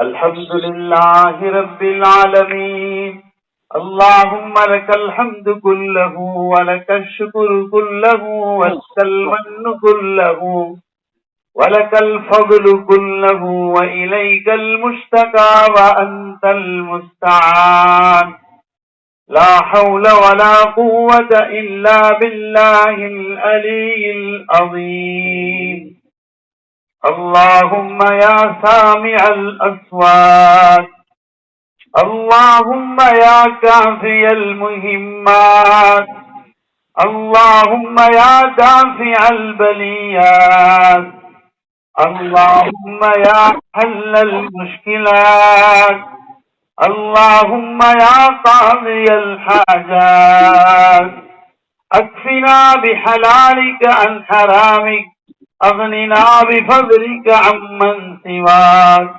الحمد لله رب العالمين. اللهم لك الحمد كله ولك الشكر كله ولك المن كله ولك الفضل كله وإليك المشتكى وأنت المستعان. لا حول ولا قوة إلا بالله العلي العظيم. اللهم يا سامع الأصوات. اللهم يا كافي المهمات. اللهم يا دافع البليات. اللهم يا حل المشكلات. اللهم يا قاضي الحاجات. أكفنا بحلالك عن حرامك. اغننا بفضلك عمن سواك.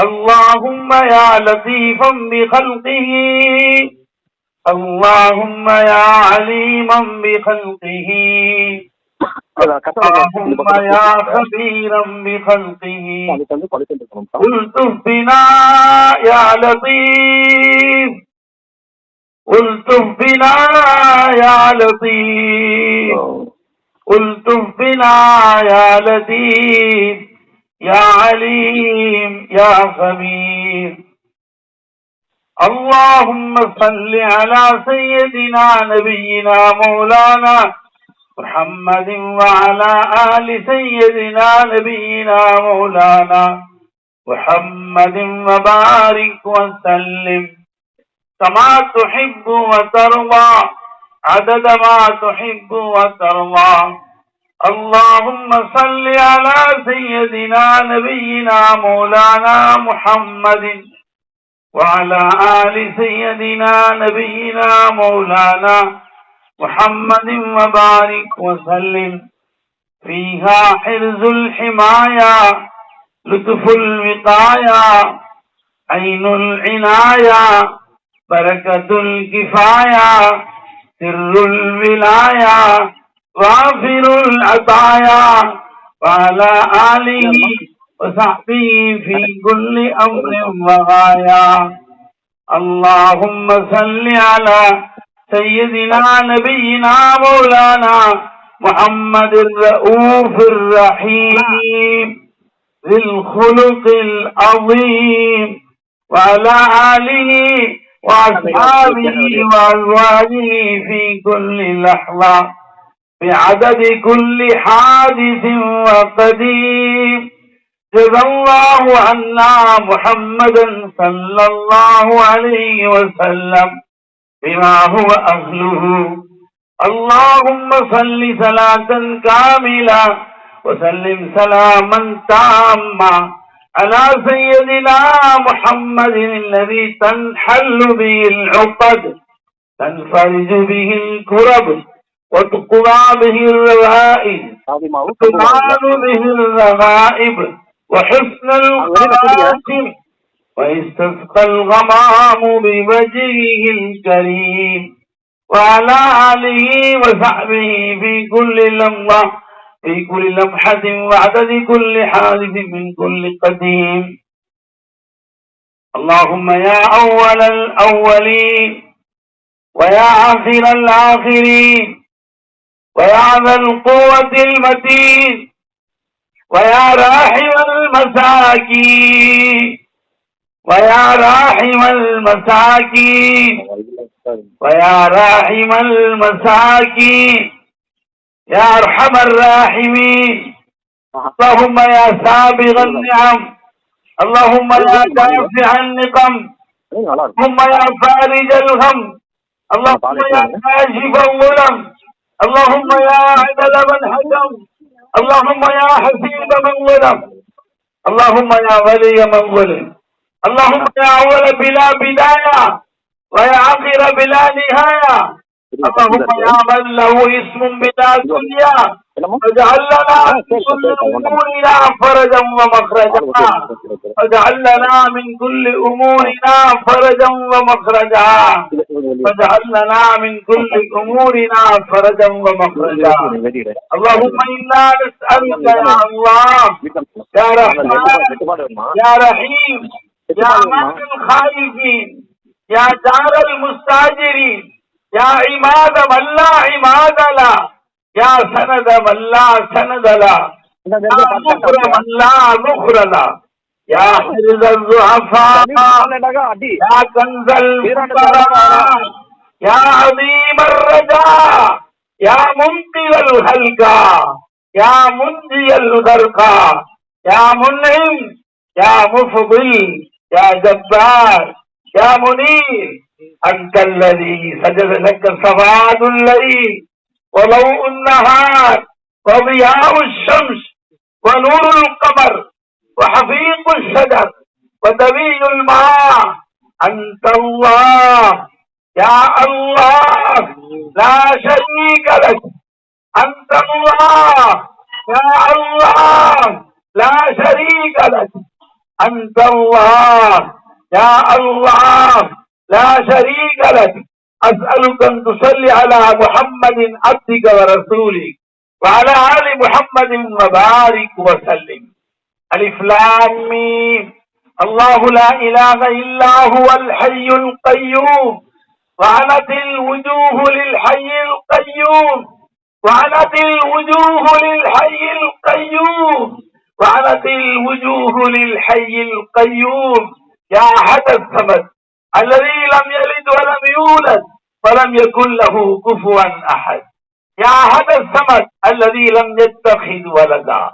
اللهم يا لطيفا بخلقه. اللهم يا عليما بخلقه. اللهم يا خبيرا بخلقه. الطف بنا يا لطيف. الطف بنا يا لطيف. الطف بنا يا لطيف يا عليم يا خبير. اللهم صل على سيدنا نبينا مولانا محمد وعلى آل سيدنا نبينا مولانا محمد وبارك وسلم. كما تحب وترضى. عدد ما تحب وترضى. اللهم صل على سيدنا، نبينا، مولانا محمد. وعلى آل سيدنا، نبينا، مولانا محمد وبارك وسلم. فيها حرز الحماية، لطف الوقاية، عين العناية، بركة الكفاية. سر الولاية غافر العطايا. وعلى آله وصحبه في كل أمر وغاية. اللهم صل على سيدنا نبينا مولانا محمد الرؤوف الرحيم. ذي الخلق العظيم. وعلى آله وأصحابه وأزواجه في كل لحظة بعدد كل حادث وقديم. جزى الله عنا محمدا صلى الله عليه وسلم بما هو أهله. اللهم صل صلاة كاملة وسلم سلاما تاما. على سيدنا محمد الذي تنحل به العقد تنفرج به الكرب وتقضى به الروائد وتنال به الرغائب وحسن الخواتم ويستسقى الغمام بوجهه الكريم وعلى آله وصحبه في كل لمحة في كل لمحة وعدد كل حادث من كل قديم. اللهم يا أول الأولين ويا آخر الآخرين ويا ذا القوة المتين ويا راحم المساكين ويا راحم المساكين ويا راحم المساكين يا أرحم الراحمين. اللهم يا سابغ النعم. اللهم يا دافع النقم. اللهم يا فارج الهم اللهم يا كاشف الظلم. اللهم يا عدل من حكم. اللهم يا حسيب من ظلم. اللهم يا ولي من ظلم. اللهم يا أول بلا بداية. ويا آخر بلا نهاية. اللهم يا له اسم بداخلية اجعل لنا من كل أمورنا فرجا ومخرجا. اجعل لنا من كل أمورنا فرجا ومخرجا. اجعل لنا من كل أمورنا فرجا ومخرجا. اللهم إنا نسألك يا الله. يا رحمن يا رحيم. يا من الخائفين. يا دار المستاجرين. يا عماد من لا عماد له يا سند من لا سند له يا مخر من لا مخر له يا حرز الضعفاء அடி يا كنز الفقراء يا عظيم الرجاء يا منقذ الهلكى يا منجي الغرقى يا منعم يا مفضل يا جبار يا منير أنت الذي سجد لك سواد الليل وضوء النهار وضياء الشمس ونور القمر وحفيظ الشجر ودبي الماء أنت الله. يا الله. لا شريك لك. أنت الله. يا الله. لا شريك لك. أنت الله. يا الله. لا شريك لك. أسألك أن تصلي على محمد عبدك ورسولك وعلى آل محمد وبارك وسلم. ألف لام ميم. الله لا إله إلا هو الحي القيوم. وعنت الوجوه للحي القيوم. وعنت الوجوه للحي القيوم. وعنت الوجوه للحي القيوم. يا أحد الصمد. الذي لم يلد ولم يولد ولم يكن له كفوا أحد. يا أحد الصمد الذي لم يتخذ ولدا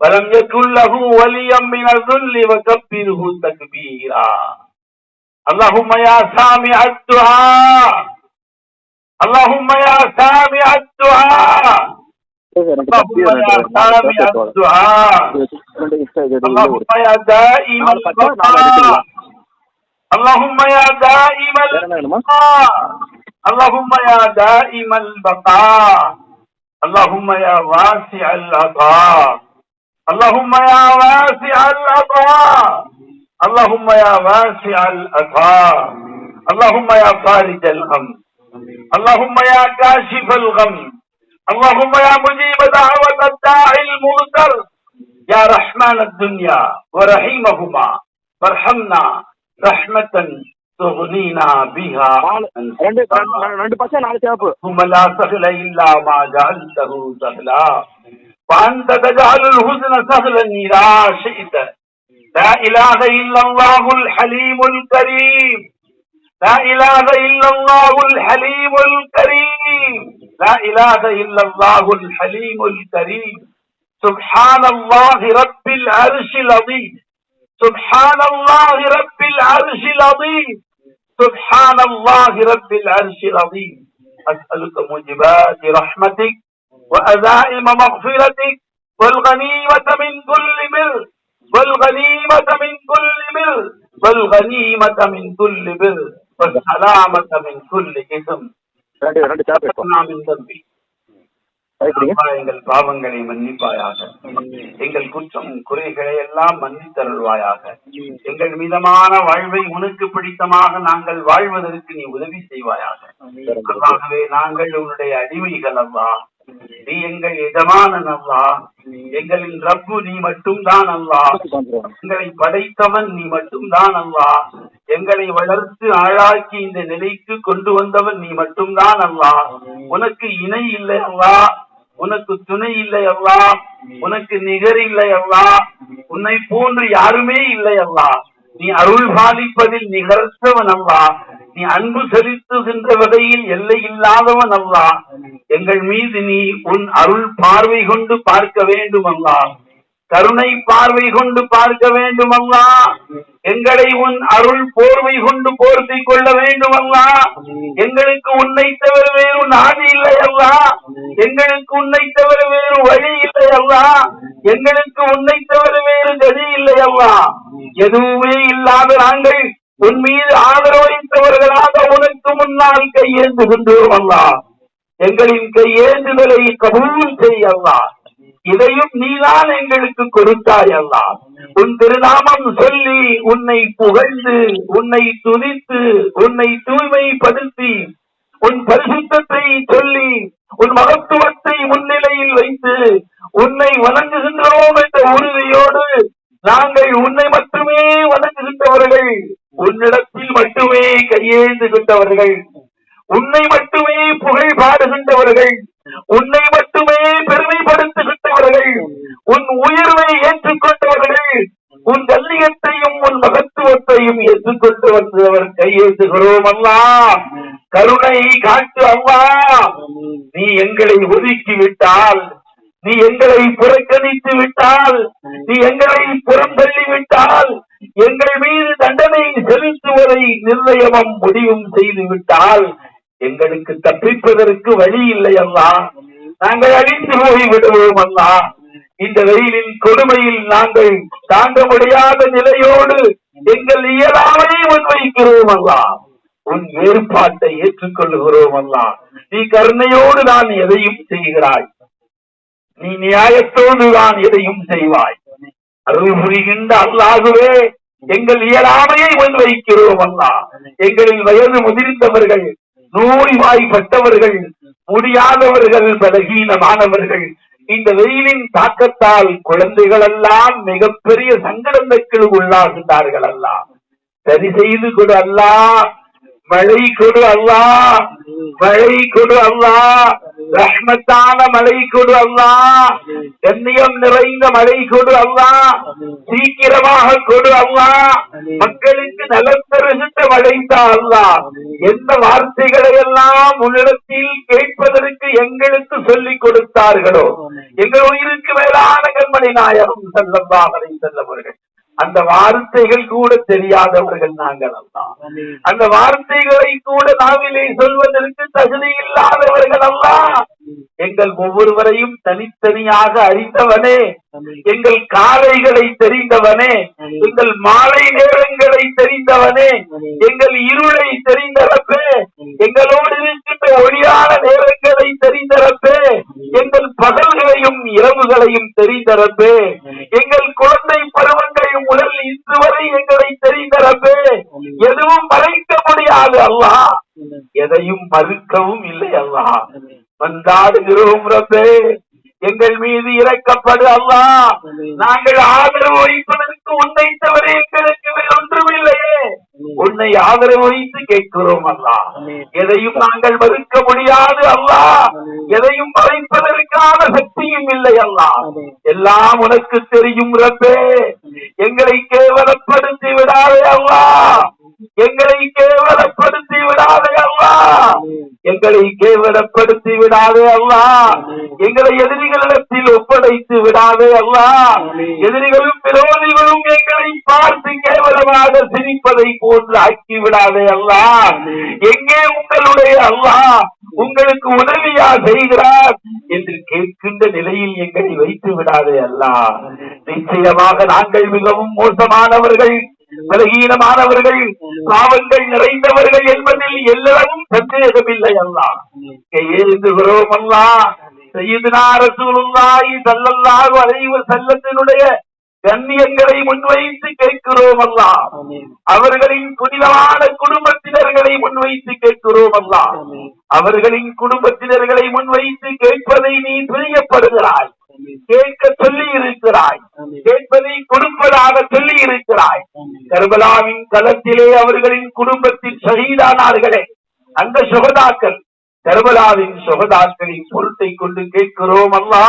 ولم يكن له وليا من الذل وكبره تكبيرا. اللهم يا سامع الدعاء. اللهم يا سامع الدعاء. اللهم يا سامع الدعاء. اللهم يا دائم البقاء اللهم يا دائم البقاء. اللهم يا دائم البقاء. اللهم يا واسع العطاء. اللهم يا واسع العطاء. اللهم يا واسع العطاء. اللهم يا فارج الغم. اللهم يا كاشف الغم. اللهم يا مجيب دعوة الداعي المغتر. يا رحمن الدنيا ورحيمهما. وارحمنا رحمة تغنينا بها عن ரெண்டு ரெண்டு பசங்க நாலு சேப்பு ثم لا سهل إلا ما جعلته سهلا وأنت تجعل الحزن سهلا إذا شئت لا إله إلا الله الحليم الكريم لا إله إلا الله الحليم الكريم لا إله إلا الله الحليم الكريم سبحان الله رب العرش العظيم سبحان الله رب العرش العظيم سبحان الله رب العرش العظيم أسألك موجبات رحمتك وأذائم مغفرتك والغنيمة من كل بر والغنيمة من كل بر والغنيمة من كل بر والسلامة من كل إثم من ذنبي எங்கள் பாவங்களை மன்னிப்பாயாக. எங்கள் குற்றம் குறைகளை எல்லாம் மன்னித்தருள்வாயாக. எங்கள் மீதமான வாழ்வை உனக்கு பிடித்தமாக நாங்கள் வாழ்வதற்கு நீ உதவி செய்வாயாக. அல்லாகவே நாங்கள் உன்னுடைய அடிமைகள் அல்லா. நீ எங்கள் எஜமானன் அல்லா. எங்களின் ரப்பு நீ மட்டும்தான் அல்லா. எங்களை படைத்தவன் நீ மட்டும்தான் அல்லா. எங்களை வளர்த்து ஆளாக்கி இந்த நிலைக்கு கொண்டு வந்தவன் நீ மட்டும்தான் அல்லா. உனக்கு இணை இல்லை அல்லா. உனக்கு துணை இல்லை அல்லா. உனக்கு நிகர் இல்லை அல்லா. உன்னை போன்று யாருமே இல்லை அல்லா. நீ அருள் பாலிப்பதில் நிகரற்றவன் அல்லா. நீ அன்பு செலுத்துகின்ற வகையில் எல்லை இல்லாதவன் அல்லா. எங்கள் மீது நீ உன் அருள் பார்வை கொண்டு பார்க்க வேண்டும் அல்லா. கருணை பார்வை கொண்டு பார்க்க வேண்டும் அல்லா. எங்களை உன் அருள் போர்வை கொண்டு போர்த்தி கொள்ள வேண்டும் அல்லா. எங்களுக்கு உன்னை தவிர வேறு நாடு இல்லை அல்லா. எங்களுக்கு உன்னை தவிர வேறு வழி இல்லை அல்லா. எங்களுக்கு உன்னை தவிர வேறு கதி இல்லை அல்லா. எதுவுமே இல்லாத நாங்கள் உன் மீது ஆதரவளித்தவர்களாக உனக்கு முன்னால் கையேந்துகின்றோம் அல்லா. எங்களின் கையேந்துதலை கபூல் செய்யல்லா இதையும் நீதான் எங்களுக்கு கொடுத்தாய் அல்லா உன் திருநாமம் சொல்லி உன்னை புகழ்ந்து உன்னை துதித்து உன்னை தூய்மைப்படுத்தி உன் பரிசுத்தத்தை சொல்லி உன் மகத்துவத்தை முன்னிலையில் வைத்து உன்னை வணங்குகின்றோம் என்ற உறுதியோடு நாங்கள் உன்னை மட்டுமே வணங்குகின்றவர்கள். உன்னிடத்தில் மட்டுமே கையேந்துகின்றவர்கள். உன்னை மட்டுமே புகழ் பாடுகின்றவர்கள். உன்னை மட்டுமே கொண்டவர்களே உன் உயர்வை ஏற்றுக்கொண்டவர்களே உன் கல்லியத்தையும் உன் மகத்துவத்தையும் ஏற்றுக்கொண்டு வந்தவர் கையேற்றுகிறோம் அல்லா கருணை காட்டு அல்லா. நீ எங்களை ஒதுக்கி விட்டால் நீ எங்களை புறக்கணித்து விட்டால் நீ எங்களை புறந்தள்ளி விட்டால் எங்கள் மீது தண்டனை செலுத்துவதை நிர்ணயமம் முடிவும் செய்து விட்டால் எங்களுக்கு தப்பிப்பதற்கு வழி இல்லை அல்லா நாங்கள் அழிந்து போய் விடுவோம் அல்லா. இந்த வெயிலின் கொடுமையில் நாங்கள் தாங்க முடியாத நிலையோடு எங்கள் இயலாமையை முன்வைக்கிறோம் அல்லா. உன் வேறுபாட்டை ஏற்றுக்கொள்ளுகிறோம் அல்லா. நீ கருணையோடு நான் எதையும் செய்கிறாய். நீ நியாயத்தோடு தான் எதையும் செய்வாய். அருள் புரிகின்ற அல்லாகவே எங்கள் இயலாமையை முன்வைக்கிறோம் அல்லா. எங்களில் வயது முதிர்ந்தவர்கள் நோய்வாய்ப்பட்டவர்கள் முடியாதவர்கள் பலகீனமானவர்கள். இந்த வெயிலின் தாக்கத்தால் குழந்தைகள் எல்லாம் மிகப்பெரிய சங்கடங்களுக்கு உள்ளாகின்றார்கள் எல்லாம் சரி செய்து கொடு அல்லா. மழை கொடு அல்லா. மழை கொடு அல்லா. ரஹ்மத்தான மழை கொடு அல்லா. கண்ணியம் நிறைந்த மழை கொடு அல்லா. சீக்கிரமாக கொடு அல்லா. மக்களுக்கு நலம் பெறுகின்ற மழைத்தா அல்லா. எந்த வார்த்தைகளை எல்லாம் உன்னிடத்தில் கேட்பதற்கு எங்களுக்கு சொல்லிக் கொடுத்தார்களோ. எங்கள் உயிருக்கு மேலான கண்மணி நாயகம் செல்லம்பாமலை செல்லவர்கள் அந்த வார்த்தைகள் கூட தெரியாதவர்கள் நாங்கள் அல்லா அந்த வார்த்தைகளை கூட நாவிலே சொல்வதற்கு தகுதி இல்லாதவர்கள் அல்லா எங்கள் ஒவ்வொருவரையும் தனித்தனியாக அறிந்தவனே. எங்கள் காலைகளை தெரிந்தவனே. எங்கள் மாலை நேரங்களை தெரிந்தவனே. எங்கள் இருளை தெரிந்தரப்பே எங்களோடு இருக்கின்ற ஒளியான நேரங்களை எங்கள் பகல்களையும் இரவுகளையும் தெரிந்தரப்பே. எங்கள் குழந்தை பருவங்களையும் உடல் இன்று வரை எங்களை தெரிந்தரப்பே. எதுவும் மறைக்க முடியாது அல்லா. எதையும் மறுக்கவும் இல்லை அல்லா. வந்தாடுகிறோம் ரப்பே. எங்கள் மீது இறக்கப்படு அல்லா. நாங்கள் ஆதரவு வைப்பதற்கு உன்னை தவிர எங்களுக்கு வேறு ஒன்றுமில்லையே உன்னை ஆதரவு வைத்து கேட்கிறோம் அல்லா. எதையும் நாங்கள் மறுக்க முடியாது அல்லா. எதையும் மறைப்பதற்கான சக்தியும் இல்லை அல்லா. எல்லாம் உனக்கு தெரியும் ரப்பே. எங்களை கேவலப்படுத்தி விடாதே அல்லா. எங்களை கேவலப்படுத்தி விடாதே அல்லா. எங்களை கேவலப்படுத்தி விடாதே அல்லா. எங்களை எதிரிகளிடத்தில் ஒப்படைத்து விடாதே அல்லா. எதிரிகளும் விரோதிகளும் பார்த்து கேவலமாக சிரிப்பதை போன்று ஆக்கிவிடாதே அல்லா. எங்கே உங்களுடைய அல்லா? உங்களுக்கு உதவியா செய்கிறார்? என்று கேட்கின்ற நிலையில் எங்களை வைத்து விடாதே அல்லா. நிச்சயமாக நாங்கள் மிகவும் மோசமானவர்கள் பலகீனமானவர்கள் பாவங்கள் நிறைந்தவர்கள் என்பதில் எல்லாரும் சந்தேகமில்லை அல்லா. எழுந்துகிறோம் அல்லா. செய்யுதுனா ரசூலுல்லாஹி ஸல்லல்லாஹு அலைஹி வஸல்லத்தினுடைய கண்ணியங்களை முன்வைத்து கேட்கிறோம் அல்லா அவர்களின் புனிதமான குடும்பத்தினர்களை முன்வைத்து கேட்கிறோம் அல்லா அவர்களின் குடும்பத்தினர்களை முன்வைத்து கேட்பதை நீ பிரியப்படுகிறாய். கேட்க சொல்லி இருக்கிறாய் கேட்பதை கொடுப்பதாக சொல்லி இருக்கிறாய் கர்பலாவின் களத்திலே அவர்களின் குடும்பத்தில் ஷஹீதானார்களே அந்த சுகதாக்கள் கர்பலாவின் சுகதாக்களின் பொருட்டை கொண்டு கேட்கிறோம் அல்லா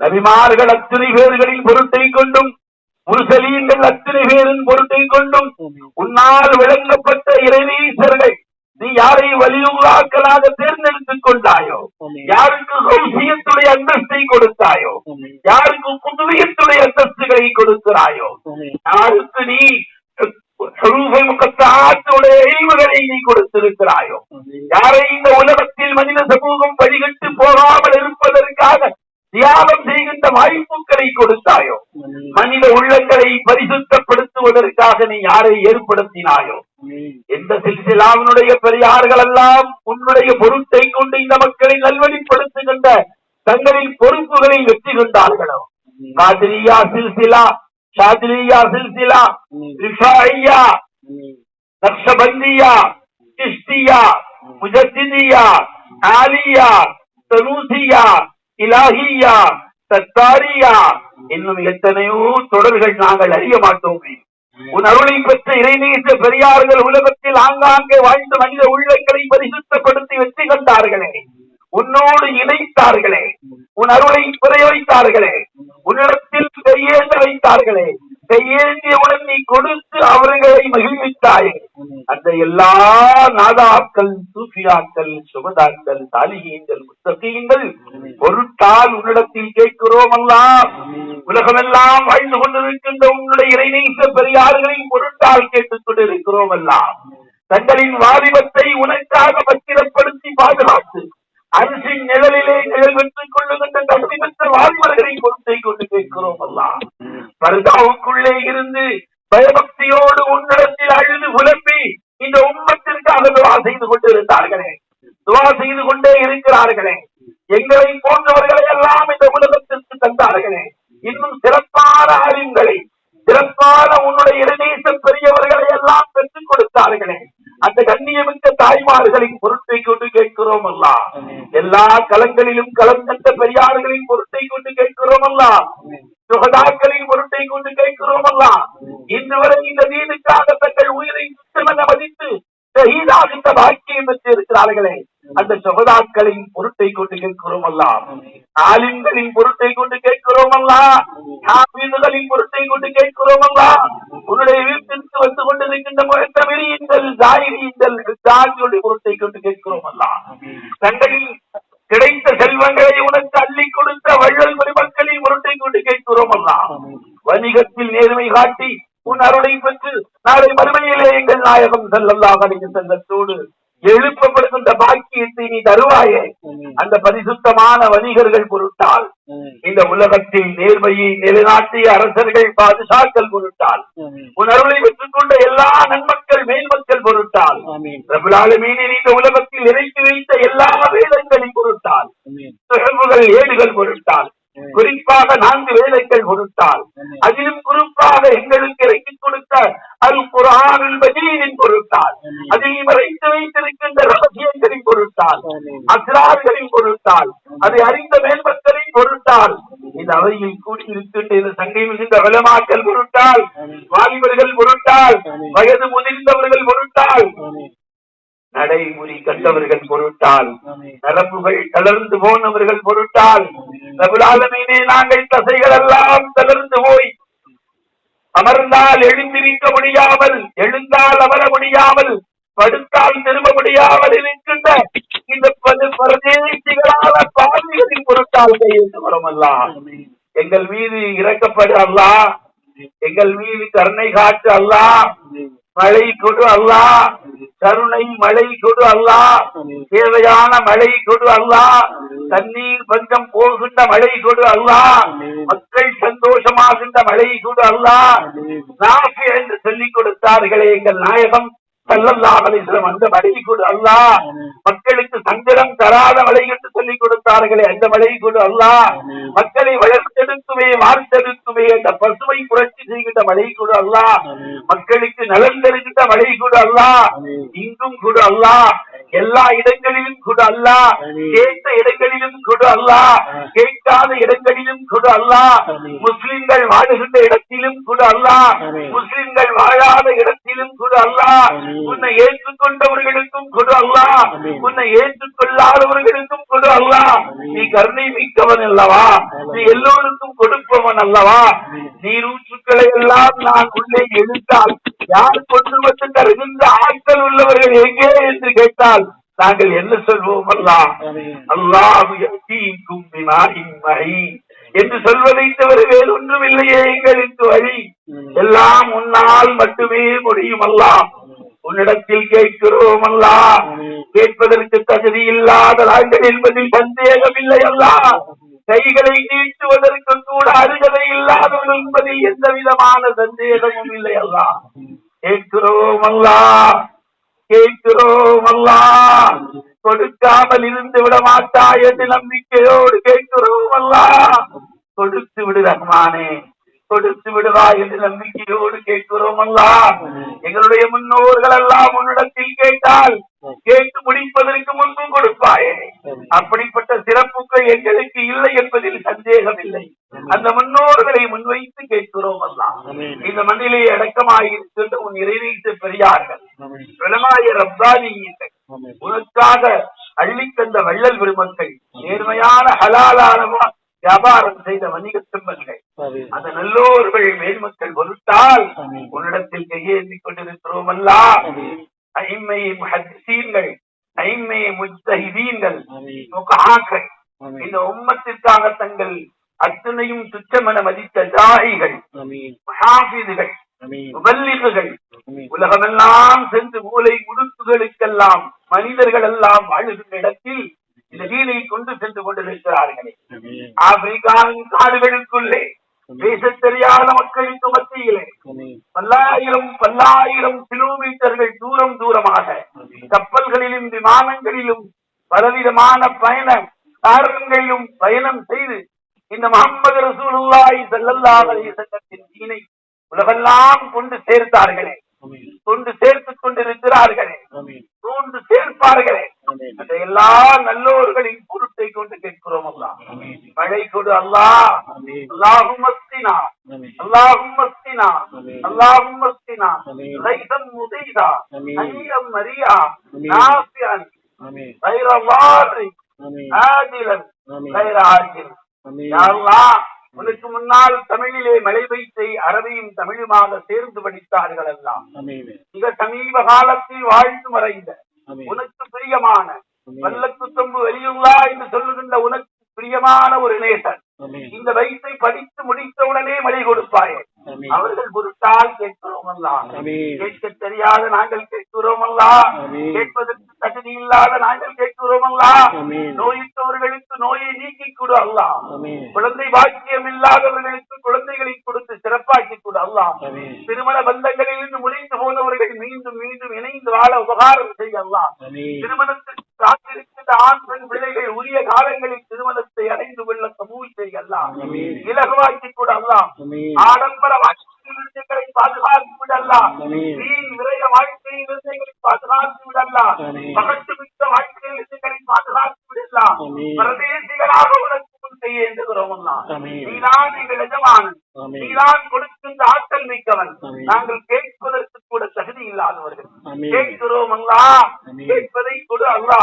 நபிமார்கள் அத்தனை பேர்களின் பொருட்டை கொண்டும் முருசலீன்கள் அத்தனை பேரின் பொருட்டை கொண்டும் உன்னால் விளங்கப்பட்ட இறைநீசர்கள் நீ யாரை வலியுள்ளாக்களாக தேர்ந்தெடுத்துக் கொண்டாயோ? யாருக்கு கௌசியத்துடைய அந்தஸ்தை கொடுத்தாயோ? யாருக்கு புதுவியத்துடைய அந்தஸ்துகளை கொடுக்கிறாயோ? யாருக்கு நீ இழிவுகளை நீ கொடுத்திருக்கிறாயோ? யாரை இந்த உலகத்தில் மனித சமூகம் வழிகட்டு போகாமல் இருப்பதற்காக தியாகம் செய்கின்ற வாய்ப்புகளை கொடுத்தாயோ மனித உள்ளங்களை பரிசுத்தப்படுத்துவதற்காக நீ யாரை ஏற்படுத்தினாயோ? எந்த சில்சிலாவினுடைய பெரியார்கள் எல்லாம் உன்னுடைய பொருட்டை கொண்டு இந்த மக்களை நல்வழிப்படுத்துகின்ற தங்களின் பொறுப்புகளை வெற்றி கொண்டார்களோ? காதிரியா சில்சிலா ஷாதிரியா சில்சிலா ரிஃபாயியா நக்ஷபந்தியா கிஷ்டியா முஜத்திதியா ஆலியா தனூசியா இலாகியா தத்தாரியா இன்னும் எத்தனையோ தொடர்கள் நாங்கள் அறிய மாட்டோமே. உன் அருளை பெற்ற இறைநேச பெரியார்கள் உலகத்தில் ஆங்காங்கே வாழ்ந்த மனித உள்ளங்களை பரிசுத்தப்படுத்தி வெற்றி கண்டார்களே. உன்னோடு இணைத்தார்களே. உன் அருளை பிறைய வைத்தார்களே உன்னிடத்தில் வைத்தார்களே. கையேந்தியவுடன் நீ கொடுத்து அவர்களை மகிழ்வித்தாயே. அந்த எல்லா நாதாக்கள் சூஃபியாக்கள் சுபதாக்கள் தாலிகீங்கள் முத்தகீங்கள் பொருட்டால் உன்னிடத்தில் கேட்கிறோம் எல்லாம் உலகமெல்லாம் வாழ்ந்து கொண்டிருக்கின்ற உன்னுடைய இறைநேச பெரியார்களின் பொருட்டால் கேட்டுக் கொண்டிருக்கிறோம் எல்லாம் தங்களின் வாலிபத்தை உனக்காக பத்திரப்படுத்தி பாதுகாத்து அரசின் நிழலிலே நிழல் பெற்றுக் கொள்ளுகின்ற தகுதி பெற்ற வாலிபர்களை பொருட்டை கொண்டு கேட்கிறோம் எல்லாம் பர்தாவுக்குள்ளே இருந்து பயபக்தியோடு உன்னிடத்தில் அழுது புலம்பி இந்த உம்மத்திற்காக துவா செய்து கொண்டிருந்தார்களே. துவா செய்து கொண்டே இருக்கிறார்களே. எங்களை போன்றவர்களை எல்லாம் இந்த உலகத்திற்கு தந்தார்களே. இன்னும் சிறப்பான அறிவுகளை சிறப்பான உன்னுடைய இரணேச பெரியவர்களை எல்லாம் பெற்றுக் கொடுத்தார்களே. அந்த கண்ணியமிக்க தாய்மார்களின் பொருட்டை கொண்டு கேட்கிறோம் அல்ல. எல்லா களங்களிலும் களம் கண்ட பெரியார்களின் பொருட்டை கொண்டு கேட்கிறோம் அல்ல. சுகதாக்களின் பொருட்டை கொண்டு கேட்கிறோம் அல்ல இன்று வரை இந்த நீதிக்காக தங்கள் உயிரை சுத்தமென மதித்து ஷஹீதாகின்ற பாக்கியம் பெற்று இருக்கிறார்களே அந்த சுகதாக்களின் பொருட்டை கொண்டு கேட்கிறோம் அல்ல ஆலிம்களின் பொருட்டை கொண்டு கேட்கிறோம் அல்ல ஹாபீதுகளின் பொருட்டை கொண்டு கேட்கிறோம் அல்ல உன்னுடைய வீட்டிற்கு வந்து கொண்டிருக்கின்ற முழக்கமிரியுங்கள் ஜாயிரியங்கள் ஜாதியுடைய பொருட்டை கொண்டு கேட்கிறோம் அல்லா தங்களின் கிடைத்த செல்வங்களை உனக்கு அள்ளி கொடுத்த வள்ளல் மக்களின் பொருட்டை கொண்டு கேட்கிறோம் அல்ல வணிகத்தில் நேர்மை காட்டி உன் அருளை பெற்று நாளை மறுமையிலே எங்கள் நாயகம் செல்லல்லாக செல்லத்தோடு எழுப்பப்படுகின்ற பாக்கியத்தை நீ தருவாயே. அந்த பரிசுத்தமான வணிகர்கள் பொருட்டால் இந்த உலகத்தில் நேர்மையை நிலைநாட்டிய அரசர்கள் பாதுகாக்கல் பொருட்டால் உன் அருளை பெற்றுக் கொண்ட எல்லா நன்மக்கள் மேல்மக்கள் பொருட்டால் பிரபுலாலுமீனி இந்த உலகத்தில் இறைத்து வைத்த எல்லா வேதங்களின் பொருட்டால் சுகர்வுகள் ஏடுகள் பொருட்டால் குறிப்பாக நான்கு வேலைகள் பொருட்டால் அதிலும் குறிப்பாக எங்களுக்கு இறக்கிக் கொடுத்த அல் குரானில் பஜீரின் பொருட்டால். அதில் மறைத்து வைத்திருக்கின்ற ரகசியங்களின் பொருட்டால். அஸ்ரார்களின் பொருட்டால். அதை அறிந்த மேல்மக்களின் பொருட்டால். இந்த அவையில் கூடியிருக்கின்ற இந்த சங்கை மிகுந்த வளமாக்கல் பொருட்டால். வாலிபர்கள் பொருட்டால். வயது முதிர்ந்தவர்கள் பொருட்டால். நடைமுறை கண்டவர்கள் பொருட்டால். நரம்புகள் தளர்ந்து போனவர்கள் பொருட்டால். நாங்கள் தசைகள் எல்லாம் தளர்ந்து போய் அமர்ந்தால் எழுந்திருக்க முடியாமல் எழுந்தால் அமர முடியாமல் படுத்தால் திரும்ப முடியாமல் இருக்கின்ற இந்த பது பரதேசிகளான பாவிகளின் கையெழுத்து வரமல்லாம் எங்கள் மீது இறக்கப்படு அல்லா. எங்கள் மீது கருணை காட்டு அல்லா. மழை கொடு அல்லா. கருணை மழை கொடு அல்லா. தேவையான மழை கொடு அல்லா. தண்ணீர் பஞ்சம் போகின்ற மழை கொடு அல்லா. மக்கள் சந்தோஷமாகின்ற மழை கொடு அல்லா. நாசி என்று சொல்லிக் கொடுத்தார்களே எங்கள் நாயகம். அந்த மழை கொடு அல்லா மக்களுக்கு சங்கடம் தராத மழை என்று சொல்லிக் கொடுத்தார்களே அந்த மழை கொடு அல்லா மக்களை வளர்த்தெடுக்குமே வார்த்தெடுக்குமே அந்த பசுமை புரட்சி செய்கின்ற மழை கொடு அல்லா மக்களுக்கு நலன் தருகின்ற மழை கொடு அல்லா இங்கும் கொடு அல்லா எல்லா இடங்களிலும் கொடு அல்லா. கேட்ட இடங்களிலும் கொடு அல்லா. கேட்காத இடங்களிலும் கொடு அல்லா. முஸ்லிம்கள் வாழுகின்ற இடத்திலும் கொடு அல்லா. முஸ்லிம்கள் வாழாத இடத்திலும் கொடு அல்லா. உன்னை ஏற்றுக்கொண்டவர்களுக்கும் கொடு அல்லா. உன்னை ஏற்றுக்கொள்ளாதவர்களுக்கும் கொடு அல்லா. நீ கருணை மிக்கவன் அல்லவா? நீ எல்லோருக்கும் கொடுப்பவன் அல்லவா? நீரூற்றுக்களை எல்லாம் நான் உள்ளே எழுந்தால் யார் கொண்டு வந்து தருகின்ற ஆட்கள் உள்ளவர்கள் எங்கே? என்று கேட்டால் நாங்கள் என்ன சொல்வோம் அல்லா? அல்லாஹு யத்தீக்கும் என்று சொல்வதை தவிர வேறு ஒன்றும் இல்லையே எங்களுக்கு வழி. எல்லாம் உன்னால் மட்டுமே முடியும் அல்லா. உன்னிடத்தில் கேட்கிறோம் அல்லா. கேட்பதற்கு தகுதி இல்லாத நாங்கள் என்பதில் சந்தேகம் இல்லை அல்லா. கைகளை நீட்டுவதற்கு கூட அருகதை இல்லாதவர்கள் என்பதில் எந்த விதமான சந்தேகமும் இல்லை அல்லா. கேட்கிறோம் அல்லா. கேட்கிறோம் அல்லா கொடுக்காமல் இருந்து விட மாட்டாய் என்று நம்பிக்கையோடு கேட்கிறோம் அல்லா கொடுத்து விடு ரஹ்மானே. கொடுத்து விடுவாய் என்று நம்பிக்கையோடு கேட்கிறோம் அல்லா எங்களுடைய முன்னோர்கள் எல்லாம் உன்னிடத்தில் கேட்டால் கேட்டு முடிப்பதற்கு முன்பும் கொடுப்பாயே. அப்படிப்பட்ட சிறப்புகள் எங்களுக்கு இல்லை என்பதில் சந்தேகம் இல்லை அந்த முன்னோர்களை முன்வைத்து கேட்கிறோம் அல்லா இந்த மண்ணிலே அடக்கமாயிருக்கின்ற உன் இறைநீத்த பெரியார்கள் உனக்காக அள்ளித் தந்த வள்ளல் பெருமக்கள் நேர்மையான ஹலாலான வியாபாரம் செய்த வணிக செம்பல்கள் அந்த நல்லோர்கள் மேன்மக்கள் பொருட்டால் உன்னிடத்தில் கையேந்தி கொண்டிருக்கிறோம் அல்லா ஐம்மை முஹத்திசீன்கள் ஐம்மை முஜ்தஹிதீன்கள் முகஹாக்கள் இந்த உம்மத்திற்காக தங்கள் அத்தனையும் துச்சமென மதித்த ஜாகிகள் முபல்லிகுகள் உலகமெல்லாம் சென்று மூலை முடுக்குகளுக்கெல்லாம் மனிதர்கள் எல்லாம் வாழுகின்ற இடத்தில் இந்த வீணை கொண்டு சென்று கொண்டிருக்கிறார்களே. ஆப்பிரிக்காவின் காடுகளுக்குள்ளே பேச தெரியாத மக்களுக்கு மத்தியிலே பல்லாயிரம் பல்லாயிரம் கிலோமீட்டர்கள் தூரம் தூரமாக கப்பல்களிலும் விமானங்களிலும் பலவிதமான பயண காரணங்களிலும் பயணம் செய்து இந்த முகமது ரசூலுல்லாஹி ஸல்லல்லாஹு அலைஹி வஸல்லத்தின் தீனை உலகெல்லாம் கொண்டு சேர்த்தார்களே கொண்டு சேர்த்துக் கொண்டிருக்கிறார்களே கொண்டு சேர்ப்பார்களே அந்த எல்லா நல்லோர்களின் பொருட்டை கொண்டு கேட்கிறோம் அல்லா மழை கொடு அல்லா அல்லாஹும் மஸ்தினா அல்லாஹும் மஸ்தினா அல்லாஹும் மஸ்தினா லைசம் முதைதா அனியம் மரியா நாசியன் غير ضار عاجلا غير عاجل يا الله உனக்கு முன்னால் தமிழிலே மலை வைத்தை அரபியும் தமிழுமாக சேர்ந்து படித்தார்கள் எல்லாம் மிக சமீப காலத்தில் வாழ்ந்து மறைந்த உனக்கு பிரியமான வல்லத்து தொம்பு வெளியுள்ளா என்று சொல்லுகின்ற உனக்கு பிரியமான ஒரு நேசன். இந்த வயசை படித்து முடித்தவுடனே மழை கொடுப்பாயே. அவர்கள் பொருட்டால் கேட்கிறோம் கேட்க தெரியாத நாங்கள் கேட்கிறோம் அல்லா கேட்பதற்கு தகுதி இல்லாத நாங்கள் கேட்கிறோம் நோயிட்டவர்களுக்கு நோயை நீக்கி கொடு அல்லா குழந்தை பாக்கியம் இல்லாதவர்களுக்கு குழந்தைகளை கொடுத்து சிறப்பாக்கி கொடு அல்லா திருமண பந்தங்களில் இருந்து முடிந்து போனவர்கள் மீண்டும் மீண்டும் இணைந்து வாழ உபகாரம் செய்ய அல்லா திருமணத்திற்கு காத்திருக்கின்ற ஆண் பெண் பிள்ளைகள் உரிய காலங்களில் திருமணத்தை அடைந்து கொள்ள கபூல் செய்ய அல்லா இலகுவாக்கி கூட அல்லா ஆடம்பர வாழ்க்கைகளை பாதுகாத்து விடல்லா வீண் விரைய வாழ்க்கையில் எங்களை பாதுகாத்து விடல்லா மகத்து மிக்க வாழ்க்கையில் எங்களை பாதுகாத்து விடல்லா பிரதேசிகளாக உனக்கு முன் செய்ய என்கிறோம் அல்லா நீதான் எங்கள் எஜமானன் நீதான் கொடுக்கின்ற ஆற்றல் மிக்கவன் நாங்கள் கேட்பதற்கு கூட தகுதி இல்லாதவர்கள் கேட்கிறோம் அல்லா கேட்பதை கொடு அல்லா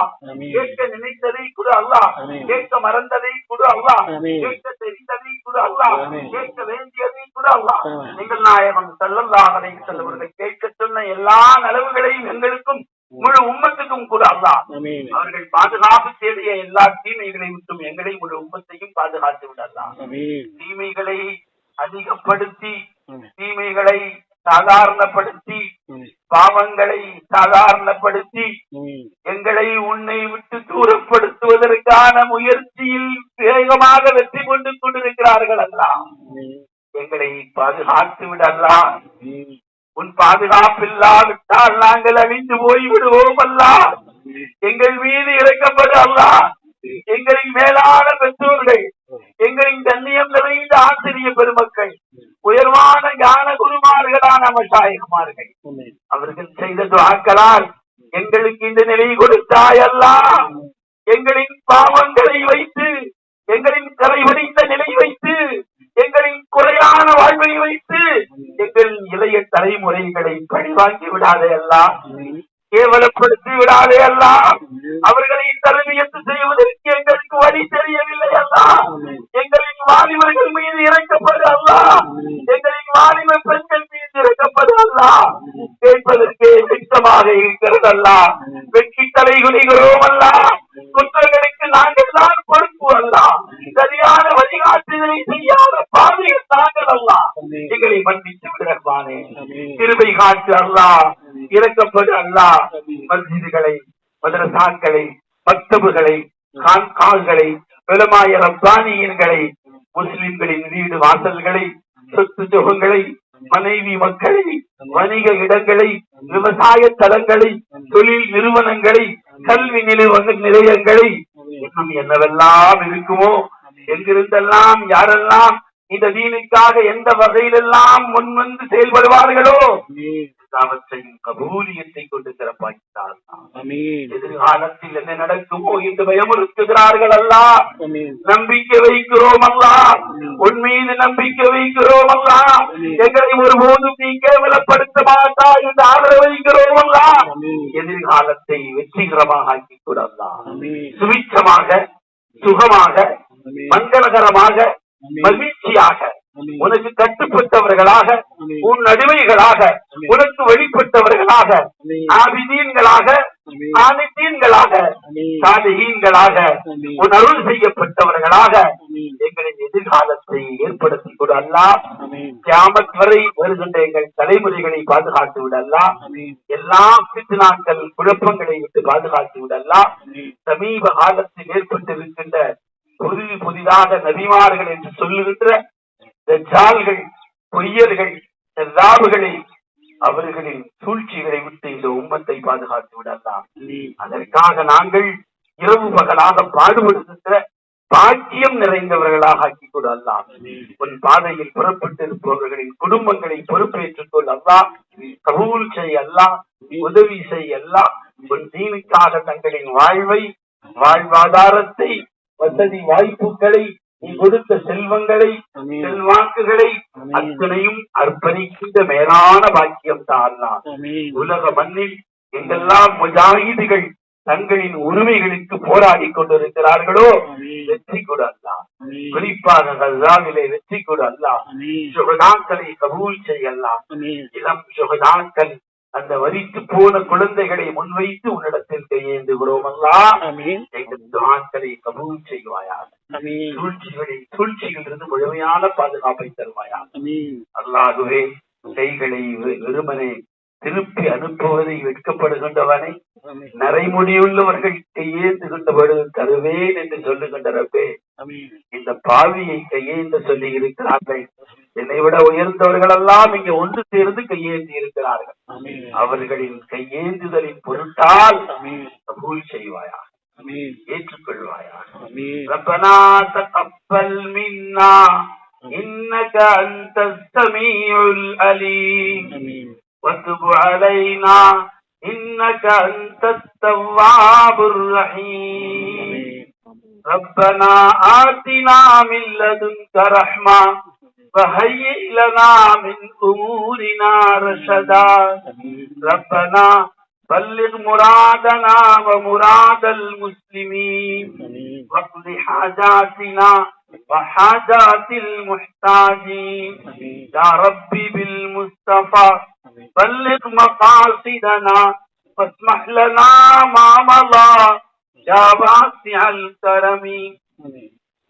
கேட்க நினைத்ததை கொடு அல்லா கேட்க மறந்ததை கொடு அல்லா கேட்க தெரிந்ததை கொடு அல்லா கேட்க வேண்டியதை கொடு அல்லா எங்கள் நாயகம் செல்லல்லாஹலை செல்லவர்கள் கேட்க சொன்ன எல்லா நலவுகளையும் எங்களுக்கும் முழு உம்மத்துக்கும் கூட அல்லா அவர்கள் பாதுகாப்பு தேடிய எல்லா தீமைகளை விட்டும் எங்களை முழு உம்மத்தையும் பாதுகாத்து விடலாம் தீமைகளை அதிகப்படுத்தி தீமைகளை சாதாரணப்படுத்தி பாவங்களை சாதாரணப்படுத்தி எங்களை உன்னை விட்டு தூரப்படுத்துவதற்கான முயற்சியில் வேகமாக வெற்றி கொண்டு கொண்டிருக்கிறார்கள் அல்லா எங்களை பாதுகாத்து விடலாம் பாதுகாப்பில்லாவிட்டால் நாங்கள் அழிந்து போய் விடுவோம் அல்லா எங்கள் மீது இறக்கப்படு அல்லா எங்களின் மேலான பெற்றோர்கள் எங்களின் கண்ணியம் நிறைந்த ஆசிரிய பெருமக்கள் உயர்வான ஞான குருமார்களான மசாயகுமார்கள். அவர்கள் செய்த துவாக்களால் எங்களுக்கு இந்த நிலை கொடுத்தாய் அல்லா எங்களின் பாவங்களை வைத்து எங்களின் கலை வடித்த நிலை வைத்து எங்களின் குறையான வாழ்வை வைத்து தலைமுறைகளை பழிவாங்கி விடாதே எல்லாம் கேவலப்படுத்தி விடாதே எல்லாம் அவர்களை தலைமையத்து செய்வதற்கு எங்களுக்கு வழி தெரியவில்லை அல்லா எங்களின் வாலிபர்கள் மீது இறக்கப்படு அல்லா எங்களின் வாலிப பெண்கள் மீது இறக்கப்படு அல்லா கேட்பதற்கே வெட்கமாக இருக்கிறது அல்லா வெட்கி தலை குனிகிறோம் அல்லா குற்றங்களுக்கு நாங்கள் தான் பொறுப்பு அல்லா சரியான வழிகாட்டுதலை செய்யாத பாதையில் நாங்கள் அல்லா எங்களை மன்னித்து விடுவானே கிருபை அல்லா இறக்கப்படு அல்லா மஸ்ஜிதுகளை மதரசாக்களை மக்தபுகளை கான்கால்களை பெருமாய ரப்பானியன்களை முஸ்லிம்களின் வீடு வாசல்களை சொத்து சுகங்களை மனைவி மக்களை வணிக இடங்களை விவசாய தலங்களை தொழில் நிறுவனங்களை கல்வி நிறுவன நிலையங்களை இன்னும் என்னவெல்லாம் இருக்குமோ எங்கிருந்தெல்லாம் யாரெல்லாம் இந்த தீனுக்காக எந்த வகையிலெல்லாம் முன்வந்து செயல்படுவார்களோ அவற்றையும் கபூலியத்தை கொண்டு சிறப்பாக்கினார் ஆமீன். எதிர்காலத்தில் என்ன நடக்குமோ என்று பயமுறுத்துகிறார்கள் அல்லா. நம்பிக்கை வைக்கிறோம் அல்லா. உன் மீது நம்பிக்கை வைக்கிறோம் அல்லா. எங்களை ஒருபோதும் நீ கேவலப்படுத்த மாட்டா என்று ஆதரவு வைக்கிறோம் அல்லா. எதிர்காலத்தை வெற்றிகரமாக ஆக்கிக் கொடல்லா ஆமீன். சுபிச்சமாக சுகமாக மங்களகரமாக மகிழ்ச்சியாக உனக்கு கட்டுப்பட்டவர்களாக உன் அடிமைகளாக உனக்கு வெளிப்பட்டவர்களாக ஆபிதீன்களாக சாதிகீன்களாக உன் அருள் செய்யப்பட்டவர்களாக எங்களின் எதிர்காலத்தை அல்லா. ஆமீன் கியாமத் வரை வருகின்ற எங்கள் தலைமுறைகளை பாதுகாத்து விடல்லா எல்லா குழப்பங்களை விட்டு பாதுகாத்து விடல்லா சமீப காலத்தில் ஏற்பட்டிருக்கின்ற புது புதிதாக நபிமார்கள் என்று சொல்லுகின்ற தஜ்ஜால்கள் பொய்யர்கள் ராவுகளை அவர்களின் சூழ்ச்சிகளை விட்டு இந்த உம்மத்தை பாதுகாத்து விடலாம். அதற்காக நாங்கள் இரவு பகலாக பாடுபடுகின்ற பாக்கியம் நிறைந்தவர்களாக ஆக்கிக் கொடு அல்லாம் உன் பாதையில் புறப்பட்டு இருப்பவர்களின் குடும்பங்களை பொறுப்பேற்றுக் கொள் அல்லா கபூல் செய் அல்லா உதவி செய் அல்லா உன் தீனுக்காக தங்களின் வாழ்வை வாழ்வாதாரத்தை வசதி வாய்ப்புகளை நீ கொடுத்த செல்வங்களை. செல்வாக்குகளை. அத்தனையும் அர்ப்பணிக்கின்ற மேலான பாக்கியம் தான் உலக மண்ணில் எங்கெல்லாம் முஜாஹிதுகள் தங்களின் உரிமைகளுக்கு போராடி கொண்டிருக்கிறார்களோ. வெற்றி கொடு அல்லா குறிப்பாக கசாவிலே வெற்றி கொடு அல்லா சுகதாக்களை கபூல் செய்யலாம் இளம் சுகதாக்கள் அந்த வரித்து போன குழந்தைகளை முன்வைத்து உன்னிடத்தில் கையேந்துகிறோம் அல்லா எங்கள் துவாக்களை கபூல் செய்வாயாக. ஆமீன். சூழ்ச்சிகளில் சூழ்ச்சிகளிலிருந்து முழுமையான பாதுகாப்பை தருவாயாக. அல்லாகவே கைகளை வெறுமனே திருப்பி அனுப்புவதை வெட்கப்படுகின்றவனை நரைமுடியுள்ளவர்கள் கையேந்துகின்ற பொழுது தருவேன் என்று சொல்லுகின்ற ரப்பே. இந்த பாவியை கையேந்த சொல்லி இருக்கிறார்கள் என்னை விட உயர்ந்தவர்கள் எல்லாம் இங்கே ஒன்று சேர்ந்து கையேந்தி இருக்கிறார்கள் ஆமீன் அவர்களின் கையேந்துதலின் பொருட்டால் ஆமீன் கபூல் செய்வாயா ஆமீன் ஏற்றுக்கொள்வாயா ஆமீன் ربنا تقبل منا إنك أنت السميع العليم ஆமீன் وتب علينا إنك أنت التواب الرحيم ஆமீன் ربنا آتنا من لدنك رحمة فهيئ لنا من أمورنا رشدا. ربنا بلغ مرادنا ومراد المسلمين. واقض حاجاتنا وحاجات المحتاجين. يا ربي بالمصطفى بلغ مقاصدنا واسمح لنا ما مضى. يا واسع الكرم.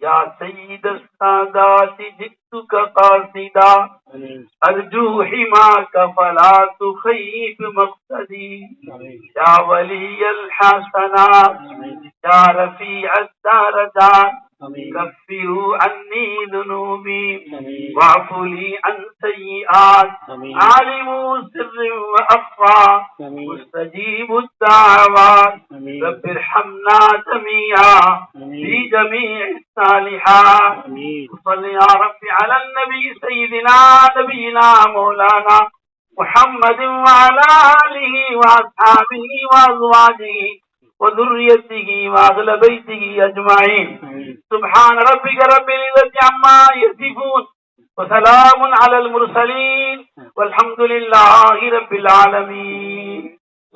يا سيد السادات جئتك قاصدا أرجو حماك فلا تخيب مقصدي يا ولي الحسنات يا رفيع الدرجات كفروا عني ذنوبي واعف لي عن سيئات. عالم سر وأخفى. مستجيب الدعوات. رب ارحمنا جميعا. في جميع الصالحات. صل يا رب على النبي سيدنا نبينا مولانا محمد وعلى آله وأصحابه وأزواجه وذريته وأهل بيته أجمعين. سبحان ربك رب العزة عما يصفون وسلام على المرسلين. والحمد لله رب العالمين.